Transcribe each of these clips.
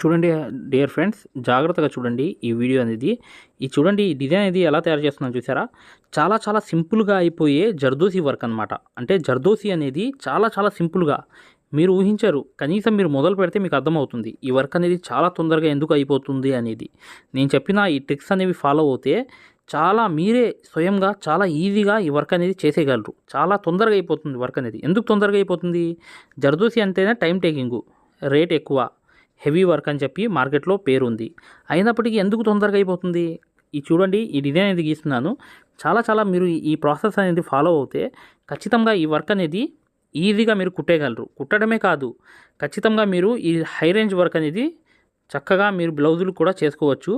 చూడండి dear friends జాగ్రత్తగా చూడండి ఈ వీడియో అనేది. ఈ చూడండి ఈ డిజైన్ అనేది ఎలా తయారు చేస్తున్నాను చూసారా? చాలా చాలా సింపుల్గా అయిపోయే జర్దోసి వర్క్ అనమాట అంటే జర్దోసి అనేది చాలా చాలా సింపుల్గా. మీరు ఊహించరు కనీసం మీరు మొదలు పెడితే మీకు అర్థమవుతుంది. ఈ వర్క్ అనేది చాలా తొందరగా ఎందుకు అయిపోతుంది అనేది. నేను చెప్పిన ఈ ట్రిక్స్ అనేవి ఫాలో అవుతే చాలా మీరే స్వయంగా చాలా ఈజీగా ఈ వర్క్ అనేది చేసేయగలరు. చాలా తొందరగా అయిపోతుంది వర్క్ అనేది. ఎందుకు తొందరగా అయిపోతుంది? జర్దోసి అంటేనే టైం టేకింగ్ రేట్ ఎక్కువ. హెవీ వర్క్ అని చెప్పి మార్కెట్లో పేరుంది. అయినప్పటికీ ఎందుకు తొందరగా అయిపోతుంది? ఈ చూడండి ఈ డిజైన్ అనేది గీస్తున్నాను. చాలా చాలా మీరు ఈ ప్రాసెస్ అనేది ఫాలో అవుతే ఖచ్చితంగా ఈ వర్క్ అనేది ఈజీగా మీరు కుట్టేయగలరు. కుట్టడమే కాదు ఖచ్చితంగా మీరు ఈ హై రేంజ్ వర్క్ అనేది చక్కగా మీరు బ్లౌజులు కూడా చేసుకోవచ్చు.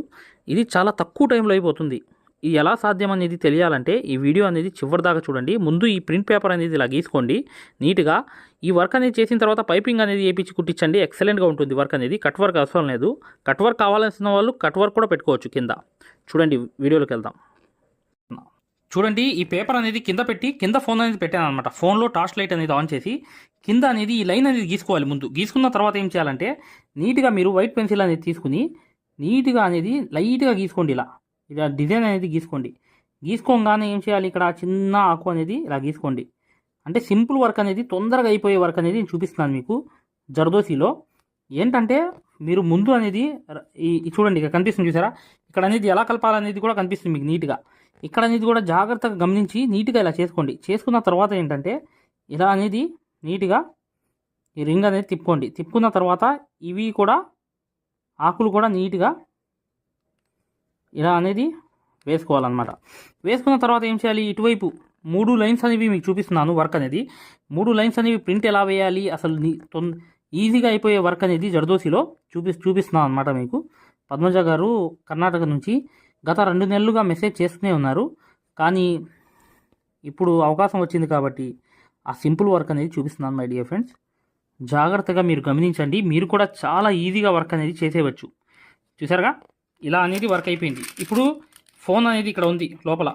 ఇది చాలా తక్కువ టైంలో అయిపోతుంది. ఇది ఎలా సాధ్యం అనేది తెలియాలంటే ఈ వీడియో అనేది చివరిదాకా చూడండి. ముందు ఈ ప్రింట్ పేపర్ అనేది ఇలా గీసుకోండి. నీట్గా ఈ వర్క్ అనేది చేసిన తర్వాత పైపింగ్ అనేది వేయించి కుట్టించండి. ఎక్సలెంట్గా ఉంటుంది వర్క్ అనేది. కట్ వర్క్ అవసరం లేదు. కట్ వర్క్ కావాల్సిన వాళ్ళు కట్ వర్క్ కూడా పెట్టుకోవచ్చు కింద. చూడండి వీడియోలోకి వెళ్దాం. చూడండి ఈ పేపర్ అనేది కింద పెట్టి కింద ఫోన్ అనేది పెట్టాను అనమాట ఫోన్లో టార్చ్ లైట్ అనేది ఆన్ చేసి కింద అనేది ఈ లైన్ అనేది గీసుకోవాలి ముందు. గీసుకున్న తర్వాత ఏం చేయాలంటే నీట్గా మీరు వైట్ పెన్సిల్ అనేది తీసుకుని నీట్గా అనేది లైట్గా గీసుకోండి ఇలా. ఇలా డిజైన్ అనేది గీసుకోండి. గీసుకోగానే ఏం చేయాలి? ఇక్కడ చిన్న ఆకు అనేది ఇలా గీసుకోండి. అంటే సింపుల్ వర్క్ అనేది తొందరగా అయిపోయే వర్క్ అనేది నేను చూపిస్తున్నాను మీకు జర్దోసిలో. ఏంటంటే మీరు ముందు అనేది ఈ చూడండి ఇక్కడ కనిపిస్తుంది చూసారా? ఇక్కడ అనేది ఎలా కలపాలనేది కూడా కనిపిస్తుంది మీకు నీట్గా. ఇక్కడ అనేది కూడా జాగ్రత్తగా గమనించి నీట్గా ఇలా చేసుకోండి. చేసుకున్న తర్వాత ఏంటంటే ఇలా అనేది నీట్గా ఈ రింగ్ అనేది తిప్పుకోండి. తిప్పుకున్న తర్వాత ఇవి కూడా ఆకులు కూడా నీట్గా ఇలా అనేది వేసుకోవాలన్నమాట. వేసుకున్న తర్వాత ఏం చేయాలి? ఇటువైపు మూడు లైన్స్ అనేవి మీకు చూపిస్తున్నాను వర్క్ అనేది. మూడు లైన్స్ అనేవి ప్రింట్ ఎలా వేయాలి? అసలు ఈజీగా అయిపోయే వర్క్ అనేది జర్దోసిలో చూపి చూపిస్తున్నాను అనమాట మీకు. పద్మజ గారు కర్ణాటక నుంచి గత రెండు నెలలుగా మెసేజ్ చేస్తూనే ఉన్నారు. కానీ ఇప్పుడు అవకాశం వచ్చింది కాబట్టి ఆ సింపుల్ వర్క్ అనేది చూపిస్తున్నాను మై డియర్ ఫ్రెండ్స్. జాగ్రత్తగా మీరు గమనించండి. మీరు కూడా చాలా ఈజీగా వర్క్ అనేది చేసేయవచ్చు. చూసారుగా ఇలా అనేది వర్క్ అయిపోయింది. ఇప్పుడు ఫోన్ అనేది ఇక్కడ ఉంది లోపల.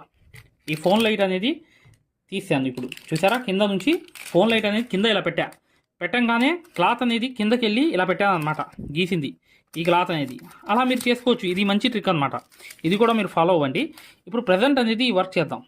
ఈ ఫోన్ లైట్ అనేది తీసాను ఇప్పుడు. చూసారా? కింద నుంచి ఫోన్ లైట్ అనేది కింద ఇలా పెట్టా. పెట్టంగానే క్లాత్ అనేది కిందకి వెళ్ళి ఇలా పెట్టాను అనమాట గీసింది ఈ క్లాత్ అనేది. అలా మీరు చేసుకోవచ్చు. ఇది మంచి ట్రిక్ అనమాట ఇది కూడా మీరు ఫాలో అవ్వండి. ఇప్పుడు ప్రజెంట్ అనేది వర్క్ చేద్దాం.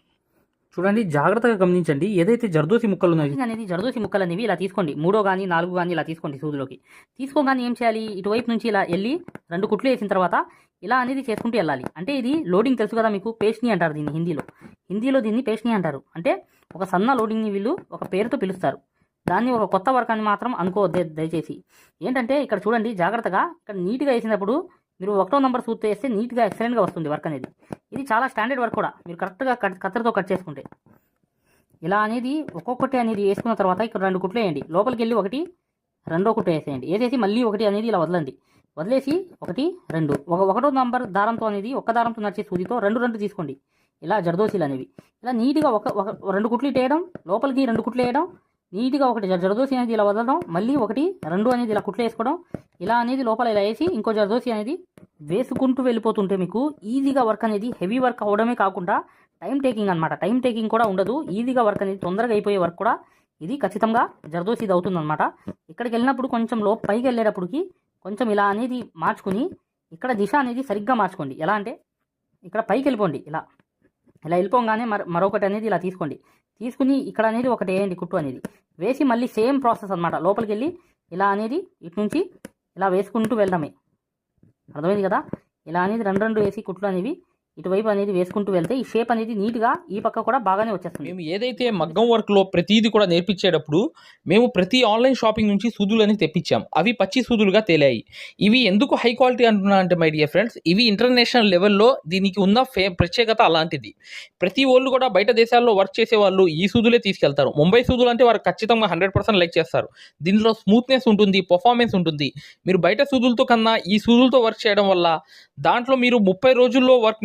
చూడండి జాగ్రత్తగా గమనించండి. ఏదైతే జర్దోసి ముక్కలు ఉన్నాయి అనేది జర్దోసి ముక్కలు అనేవి ఇలా తీసుకోండి. మూడో కానీ నాలుగు కానీ ఇలా తీసుకోండి సూదులోకి. తీసుకోగానే ఏం చేయాలి? ఇటువైపు నుంచి ఇలా వెళ్ళి రెండు కుట్లు వేసిన తర్వాత ఇలా అనేది చేసుకుంటూ వెళ్ళాలి. అంటే ఇది లోడింగ్ తెలుసు కదా మీకు? పేస్ట్ని అంటారు దీన్ని హిందీలో. హిందీలో దీన్ని పేస్ట్ని అంటారు. అంటే ఒక సన్న లోడింగ్ని వీళ్ళు ఒక పేరుతో పిలుస్తారు. దాన్ని ఒక కొత్త వర్గాన్ని మాత్రం అనుకోవద్దు దయచేసి. ఏంటంటే ఇక్కడ చూడండి జాగ్రత్తగా ఇక్కడ నీట్గా వేసినప్పుడు మీరు ఒకటో నెంబర్ సూత్తో వేస్తే నీట్గా ఎక్సలెంట్గా వస్తుంది వర్క్ అనేది. ఇది చాలా స్టాండర్డ్ వర్క్ కూడా. మీరు కరెక్ట్గా కట్ కత్తెరతో కట్ చేసుకుంటే. ఇలా అనేది ఒక్కొక్కటి అనేది వేసుకున్న తర్వాత ఇక్కడ రెండు కుట్లు వేయండి. లోపలికి వెళ్ళి ఒకటి రెండో కుట్టు వేసేయండి. వేసేసి మళ్ళీ ఒకటి అనేది ఇలా వదలండి. వదిలేసి ఒకటి రెండు. ఒక ఒకటో నంబర్ దారంతో అనేది ఒక్క దారంతో నడిచే సూదితో రెండు రెండు తీసుకోండి. ఇలా జరదోసీలు అనేవి. ఇలా నీట్గా ఒక ఒక రెండు కుట్లు ఇట్టేయడం వేయడం లోపలికి రెండు కుట్లు వేయడం నీట్గా ఒకటి జరదోసి అనేది ఇలా వదలడం మళ్ళీ ఒకటి రెండు అనేది ఇలా కుట్లు వేసుకోవడం ఇలా అనేది లోపల ఇలా వేసి ఇంకో జరదోసి అనేది వేసుకుంటూ వెళ్ళిపోతుంటే మీకు ఈజీగా వర్క్ అనేది హెవీ వర్క్ అవడమే కాకుండా టైం టేకింగ్ అనమాట టైం టేకింగ్ కూడా ఉండదు. ఈజీగా వర్క్ అనేది తొందరగా అయిపోయే వర్క్ కూడా ఇది ఖచ్చితంగా జర్దోసి ఇది ఇక్కడికి వెళ్ళినప్పుడు కొంచెం లో పైకి వెళ్ళేటప్పటికి కొంచెం ఇలా అనేది మార్చుకుని ఇక్కడ దిశ అనేది సరిగ్గా మార్చుకోండి. ఎలా అంటే ఇక్కడ పైకి వెళ్ళిపోండి. ఇలా. ఇలా వెళ్ళిపోగానే మర మరొకటి అనేది ఇలా తీసుకోండి. తీసుకుని ఇక్కడ అనేది ఒకటి వేయండి కుట్టు అనేది. వేసి మళ్ళీ సేమ్ ప్రాసెస్ అనమాట లోపలికి వెళ్ళి ఇలా అనేది ఇటు నుంచి ఇలా వేసుకుంటూ వెళ్ళడమే. అర్థమైంది కదా? ఇలా అనేది రెండు రెండు వేసి కుట్లు అనేవి ఇటువైపు అనేది వేసుకుంటూ వెళ్తే ఈ షేప్ అనేది నీట్గా ఈ పక్క కూడా బాగానే వచ్చేస్తుంది. మేము ఏదైతే మగ్గం వర్క్లో ప్రతిదీ కూడా నేర్పించేటప్పుడు మేము ప్రతి ఆన్లైన్ షాపింగ్ నుంచి సూదులని తెప్పించాం. అవి పచ్చి సూదులుగా తేలాయి. ఇవి ఎందుకు హై క్వాలిటీ అంటున్నా అంటే మై డియర్ ఫ్రెండ్స్ ఇవి ఇంటర్నేషనల్ లెవెల్లో దీనికి ఉన్న ఫే ప్రత్యేకత అలాంటిది. ప్రతి వాళ్ళు కూడా బయట దేశాల్లో వర్క్ చేసే వాళ్ళు ఈ సూదులే తీసుకెళ్తారు. ముంబై సూదులు అంటే వారు ఖచ్చితంగా హండ్రెడ్ పర్సెంట్ లైక్ చేస్తారు. దీనిలో స్మూత్నెస్ ఉంటుంది పర్ఫార్మెన్స్ ఉంటుంది. మీరు బయట సూదులతో కన్నా ఈ సూదులతో వర్క్ చేయడం వల్ల దాంట్లో మీరు ముప్పై రోజుల్లో వర్క్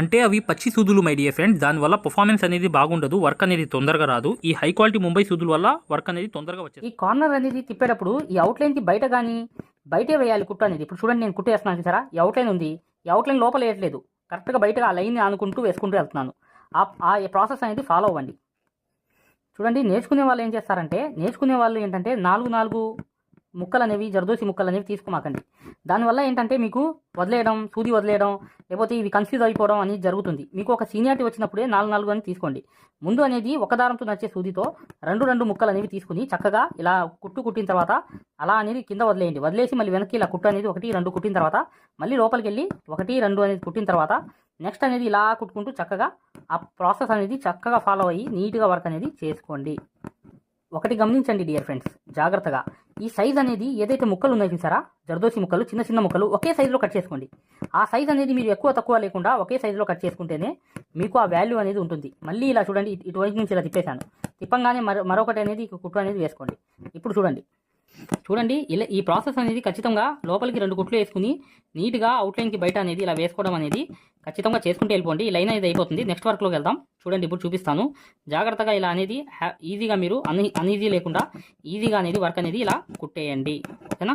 అంటే అవి పచ్చి సూదులు మై డియర్ ఫ్రెండ్ దానివల్ల పర్ఫార్మెన్స్ అనేది బాగుండదు వర్క్ అనేది తొందరగా రాదు. ఈ హై క్వాలిటీ ముంబై సూదుల వల్ల వర్క్ అనేది తొందరగా వచ్చేది ఈ కార్నర్ అనేది తిప్పేటప్పుడు ఈ అవుట్లైన్కి బయట కానీ బయటే వేయాలి కుట్టు అనేది. ఇప్పుడు చూడండి నేను కుట్టు వేస్తున్నాను సరే ఈ అవుట్లైన్ ఉంది. ఈ అవుట్లైన్ లోపల వేయట్లేదు. కరెక్ట్గా బయటగా ఆ లైన్ ఆనుకుంటూ వేసుకుంటూ వెళ్తున్నాను. ఆ ప్రాసెస్ అనేది ఫాలో అవ్వండి. చూడండి నేర్చుకునే వాళ్ళు ఏం చేస్తారంటే నేర్చుకునే వాళ్ళు ఏంటంటే నాలుగు నాలుగు ముక్కలు అనేవి జరదోసి ముక్కలు అనేవి తీసుకోమాకండి. దానివల్ల ఏంటంటే మీకు వదిలేయడం సూది వదిలేయడం లేకపోతే ఇవి కన్ఫ్యూజ్ అయిపోవడం అనేది జరుగుతుంది. మీకు ఒక సీనియారిటీ వచ్చినప్పుడే నాలుగు నాలుగు అని తీసుకోండి. ముందు అనేది ఒక దారంతో నచ్చే సూదితో రెండు రెండు ముక్కలు అనేవి తీసుకుని చక్కగా ఇలా కుట్టు కుట్టిన తర్వాత అలా అనేది కింద వదిలేయండి. వదిలేసి మళ్ళీ వెనక్కి ఇలా కుట్టు అనేది ఒకటి రెండు కుట్టిన తర్వాత మళ్ళీ లోపలికి వెళ్ళి ఒకటి రెండు అనేది కుట్టిన తర్వాత నెక్స్ట్ అనేది ఇలా కుట్టుకుంటూ చక్కగా ఆ ప్రాసెస్ అనేది చక్కగా ఫాలో అయ్యి నీట్గా వర్క్ అనేది చేసుకోండి. ఒకటి గమనించండి డియర్ ఫ్రెండ్స్ జాగ్రత్తగా. ఈ సైజ్ అనేది ఏదైతే ముక్కలు ఉన్నాయో చూసారా? జర్దోసి ముక్కలు చిన్న చిన్న ముక్కలు ఒకే సైజులో కట్ చేసుకోండి. ఆ సైజ్ అనేది మీరు ఎక్కువ తక్కువ లేకుండా ఒకే సైజులో కట్ చేసుకుంటేనే మీకు ఆ వాల్యూ అనేది ఉంటుంది. మళ్ళీ ఇలా చూడండి ఇటు- ఇటువైపు నుంచి ఇలా తిప్పేశాను. తిప్పంగానే మరొకటి అనేది కుట్టు అనేది వేసుకోండి. ఇప్పుడు చూడండి. చూడండి ఇలా ఈ ప్రాసెస్ అనేది ఖచ్చితంగా లోపలికి రెండు కుట్లు వేసుకుని నీట్గా అవుట్లైన్కి బయట అనేది ఇలా వేసుకోవడం అనేది ఖచ్చితంగా చేసుకుంటూ వెళ్ళిపోండి. ఈ లైన్ అనేది అయిపోతుంది. నెక్స్ట్ వర్క్లోకి వెళ్దాం. చూడండి ఇప్పుడు చూపిస్తాను. జాగ్రత్తగా ఇలా అనేది హ్యా- ఈజీగా మీరు అన్ అన్ఈజీ లేకుండా ఈజీగా అనేది వర్క్ అనేది ఇలా కుట్టేయండి. ఓకేనా?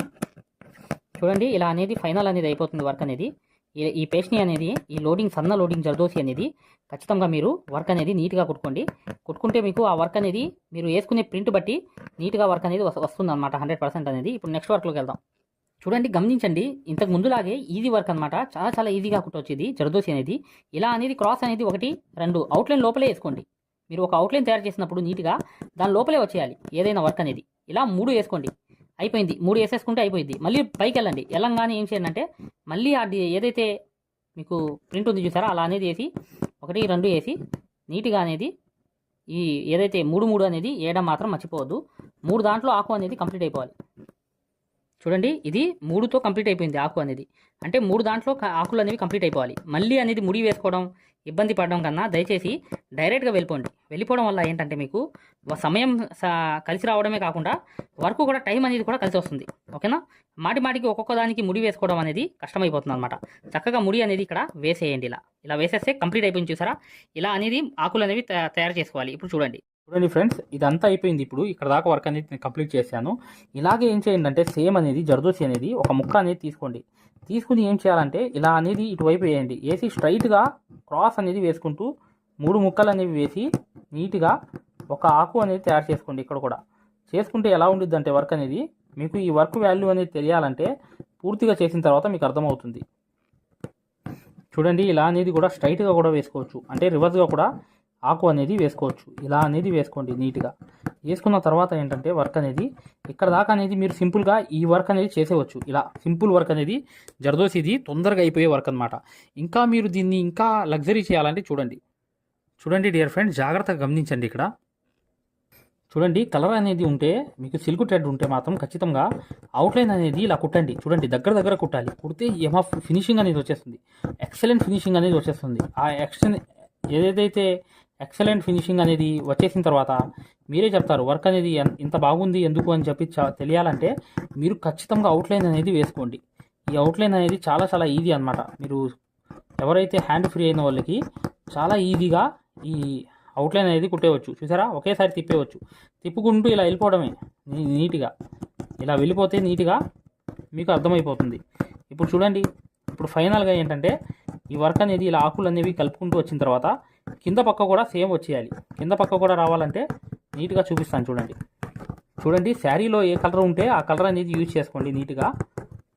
చూడండి ఇలా అనేది ఫైనల్ అనేది అయిపోతుంది వర్క్ అనేది. ఈ- పేస్ట్ని అనేది ఈ లోడింగ్ సన్న లోడింగ్ జర్దోసి అనేది ఖచ్చితంగా మీరు వర్క్ అనేది నీట్గా కుట్టుకోండి. కుట్టుకుంటే మీకు ఆ వర్క్ అనేది మీరు వేసుకునే ప్రింట్ బట్టి నీట్గా వర్క్ అనేది వస్తుంది అనమాట హండ్రెడ్ పర్సెంట్ అనేది. ఇప్పుడు నెక్స్ట్ వర్క్లోకి వెళ్దాం. చూడండి గమనించండి. ఇంతకు ముందులాగే ఈజీ వర్క్ అనమాట చాలా చాలా ఈజీగా కుట్టవచ్చు ఇది జరదోసి అనేది. ఇలా అనేది క్రాస్ అనేది ఒకటి రెండు అవుట్లైన్ లోపలే వేసుకోండి. మీరు ఒక అవుట్లైన్ తయారు చేసినప్పుడు నీట్గా దాని లోపలే వచ్చేయాలి ఏదైనా వర్క్ అనేది. ఇలా మూడు వేసుకోండి. అయిపోయింది. మూడు వేసేసుకుంటే అయిపోయింది మళ్ళీ పైకి వెళ్ళండి. వెళ్ళంగానే ఏం చేయండి అంటే మళ్ళీ అది ఏదైతే మీకు ప్రింట్ ఉంది చూసారా అలా అనేది వేసి ఒకటి రెండు వేసి నీట్గా అనేది ఈ ఏదైతే మూడు మూడు అనేది వేయడం మాత్రం మర్చిపోవద్దు. మూడు దాంట్లో ఆకు అనేది కంప్లీట్ అయిపోవాలి. చూడండి ఇది మూడుతో కంప్లీట్ అయిపోయింది ఆకు అనేది. అంటే మూడు దాంట్లో ఆకులు అనేవి కంప్లీట్ అయిపోవాలి. మళ్ళీ అనేది ముడి వేసుకోవడం ఇబ్బంది పడడం కన్నా దయచేసి డైరెక్ట్గా వెళ్ళిపోండి. వెళ్ళిపోవడం వల్ల ఏంటంటే మీకు సమయం స- కలిసి రావడమే కాకుండా వర్క్ కూడా టైం అనేది కూడా కలిసి వస్తుంది. ఓకేనా? మాటి మాటికి ఒక్కొక్క దానికి ముడి వేసుకోవడం అనేది కష్టమైపోతుంది అనమాట చక్కగా ముడి అనేది ఇక్కడ వేసేయండి ఇలా. ఇలా వేసేస్తే కంప్లీట్ అయిపోయింది చూసారా? ఇలా అనేది ఆకులు అనేవి తయారు చేసుకోవాలి. ఇప్పుడు చూడండి. చూడండి ఫ్రెండ్స్ ఇదంతా అయిపోయింది ఇప్పుడు. ఇక్కడ దాకా వర్క్ అనేది నేను కంప్లీట్ చేశాను. ఇలాగే ఏం చేయండి అంటే సేమ్ అనేది జర్దోసి అనేది ఒక ముక్క అనేది తీసుకోండి. తీసుకుని ఏం చేయాలంటే ఇలా అనేది ఇటువైపు వేయండి. వేసి స్ట్రైట్గా క్రాస్ అనేది వేసుకుంటూ మూడు ముక్కలు అనేవి వేసి నీట్గా ఒక ఆకు అనేది తయారు చేసుకోండి ఇక్కడ కూడా. చేసుకుంటే ఎలా ఉండిద్దంటే వర్క్ అనేది మీకు ఈ వర్క్ వాల్యూ అనేది తెలియాలంటే పూర్తిగా చేసిన తర్వాత మీకు అర్థమవుతుంది. చూడండి ఇలా అనేది కూడా స్ట్రైట్గా కూడా వేసుకోవచ్చు. అంటే రివర్స్గా కూడా ఆకు అనేది వేసుకోవచ్చు. ఇలా అనేది వేసుకోండి నీట్గా. వేసుకున్న తర్వాత ఏంటంటే వర్క్ అనేది ఇక్కడ దాకా అనేది మీరు సింపుల్గా ఈ వర్క్ అనేది చేసేవచ్చు. ఇలా సింపుల్ వర్క్ అనేది జర్దోసి ఇది తొందరగా అయిపోయే వర్క్ అనమాట ఇంకా మీరు దీన్ని ఇంకా లగ్జరీ చేయాలంటే చూడండి. చూడండి డియర్ ఫ్రెండ్ జాగ్రత్తగా గమనించండి ఇక్కడ. చూడండి కలర్ అనేది ఉంటే మీకు సిల్క్ థ్రెడ్ ఉంటే మాత్రం ఖచ్చితంగా అవుట్లైన్ అనేది ఇలా కుట్టండి. చూడండి దగ్గర దగ్గర కుట్టాలి. కుడితే ఏమో ఫినిషింగ్ అనేది వచ్చేస్తుంది. ఎక్సలెంట్ ఫినిషింగ్ అనేది వచ్చేస్తుంది. ఆ ఎక్సెన్ ఏదైతే ఎక్సలెంట్ ఫినిషింగ్ అనేది వచ్చేసిన తర్వాత మీరే చెప్తారు వర్క్ అనేది ఇంత బాగుంది ఎందుకు అని చెప్పి తెలియాలంటే మీరు ఖచ్చితంగా అవుట్లైన్ అనేది వేసుకోండి. ఈ అవుట్లైన్ అనేది చాలా చాలా ఈజీ అన్నమాట. మీరు ఎవరైతే హ్యాండ్ ఫ్రీ అయిన వాళ్ళకి చాలా ఈజీగా ఈ అవుట్లైన్ అనేది కుట్టేయవచ్చు చూసారా? ఒకేసారి తిప్పేయవచ్చు తిప్పుకుంటూ ఇలా వెళ్ళిపోవడమే నీట్గా. ఇలా వెళ్ళిపోతే నీట్గా మీకు అర్థమైపోతుంది. ఇప్పుడు చూడండి. ఇప్పుడు ఫైనల్గా ఏంటంటే ఈ వర్క్ అనేది ఇలా ఆకులు అనేవి కలుపుకుంటూ వచ్చిన తర్వాత కింద పక్క కూడా సేమ్ వచ్చేయాలి. కింద పక్క కూడా రావాలంటే నీట్గా చూపిస్తాను చూడండి. చూడండి శారీలో ఏ కలర్ ఉంటే ఆ కలర్ అనేది యూజ్ చేసుకోండి నీట్గా.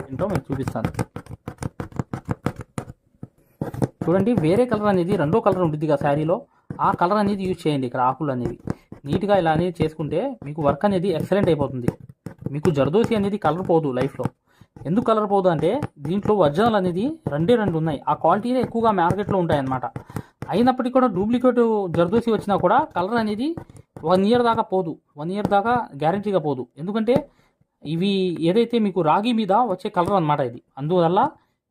ఏంటో మీకు చూపిస్తాను. చూడండి వేరే కలర్ అనేది రెండో కలర్ ఉంటుంది కదా శారీలో. ఆ కలర్ అనేది యూజ్ చేయండి ఇక్కడ ఆకులు అనేవి. నీట్గా ఇలా అనేది చేసుకుంటే మీకు వర్క్ అనేది ఎక్సలెంట్ అయిపోతుంది. మీకు జర్దోసి అనేది కలర్ పోదు లైఫ్లో. ఎందుకు కలర్ పోదు అంటే దీంట్లో ఒరిజినల్ అనేది రెండే రెండు ఉన్నాయి. ఆ క్వాలిటీనే ఎక్కువగా మార్కెట్లో ఉంటాయి అన్నమాట అయినప్పటికీ కూడా డూప్లికేట్ జర్దోసి వచ్చినా కూడా కలర్ అనేది వన్ ఇయర్ దాకా పోదు. వన్ ఇయర్ దాకా గ్యారంటీగా పోదు. ఎందుకంటే ఇవి ఏదైతే మీకు రాగి మీద వచ్చే కలర్ అన్నమాట ఇది. అందువల్ల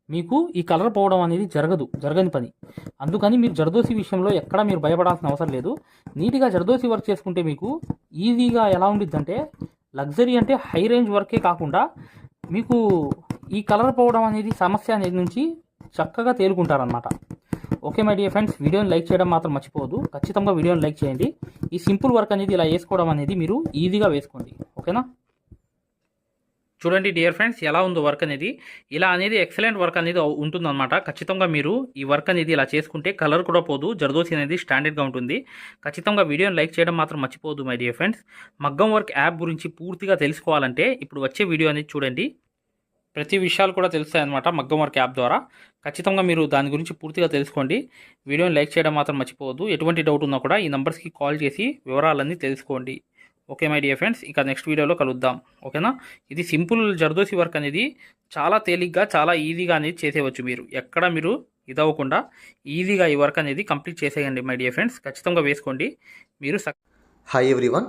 మీకు ఈ కలర్ పోవడం అనేది జరగదు జరగని పని. అందుకని మీరు జర్దోసి విషయంలో ఎక్కడ మీరు భయపడాల్సిన అవసరం లేదు. నీట్గా జర్దోసి వర్క్ చేసుకుంటే మీకు ఈజీగా ఎలా ఉండిద్దంటే లగ్జరీ అంటే హై రేంజ్ వర్కే కాకుండా మీకు ఈ కలర్ పోవడం అనేది సమస్య అనేది నుంచి చక్కగా తేలుకుంటారనమాట ఓకే మై డియర్ ఫ్రెండ్స్ వీడియోని లైక్ చేయడం మాత్రం మర్చిపోవద్దు. ఖచ్చితంగా వీడియోని లైక్ చేయండి. ఈ సింపుల్ వర్క్ అనేది ఇలా వేసుకోవడం అనేది మీరు ఈజీగా వేసుకోండి. ఓకేనా చూడండి డియర్ ఫ్రెండ్స్ ఎలా ఉందో వర్క్ అనేది? ఇలా అనేది ఎక్సలెంట్ వర్క్ అనేది ఉంటుందన్నమాట. ఖచ్చితంగా మీరు ఈ వర్క్ అనేది ఇలా చేసుకుంటే కలర్ కూడా పోదు జర్దోసి అనేది స్టాండర్డ్గా ఉంటుంది. ఖచ్చితంగా వీడియోని లైక్ చేయడం మాత్రం మర్చిపోదు మై డియర్ ఫ్రెండ్స్ మగ్గం వర్క్ యాప్ గురించి పూర్తిగా తెలుసుకోవాలంటే ఇప్పుడు వచ్చే వీడియో అనేది చూడండి. ప్రతి విషయాలు కూడా తెలుస్తాయి అనమాట మగ్గం వర్క్ యాప్ ద్వారా. ఖచ్చితంగా మీరు దాని గురించి పూర్తిగా తెలుసుకోండి. వీడియోని లైక్ చేయడం మాత్రం మర్చిపోవద్దు. ఎటువంటి డౌట్ ఉన్నా కూడా ఈ నెంబర్స్కి కాల్ చేసి వివరాలన్నీ తెలుసుకోండి. ఓకే మై డియర్ ఫ్రెండ్స్ ఇక నెక్స్ట్ వీడియోలో కలుద్దాం. ఓకేనా? ఇది సింపుల్ జర్దోసి వర్క్ అనేది చాలా తేలిగ్గా చాలా ఈజీగా అనేది చేసేవచ్చు మీరు. ఎక్కడ మీరు ఇదవ్వకుండా ఈజీగా ఈ వర్క్ అనేది కంప్లీట్ చేసేయండి మై డియర్ ఫ్రెండ్స్. ఖచ్చితంగా వేసుకోండి. మీరు సక్ హాయ్ ఎవ్రీవన్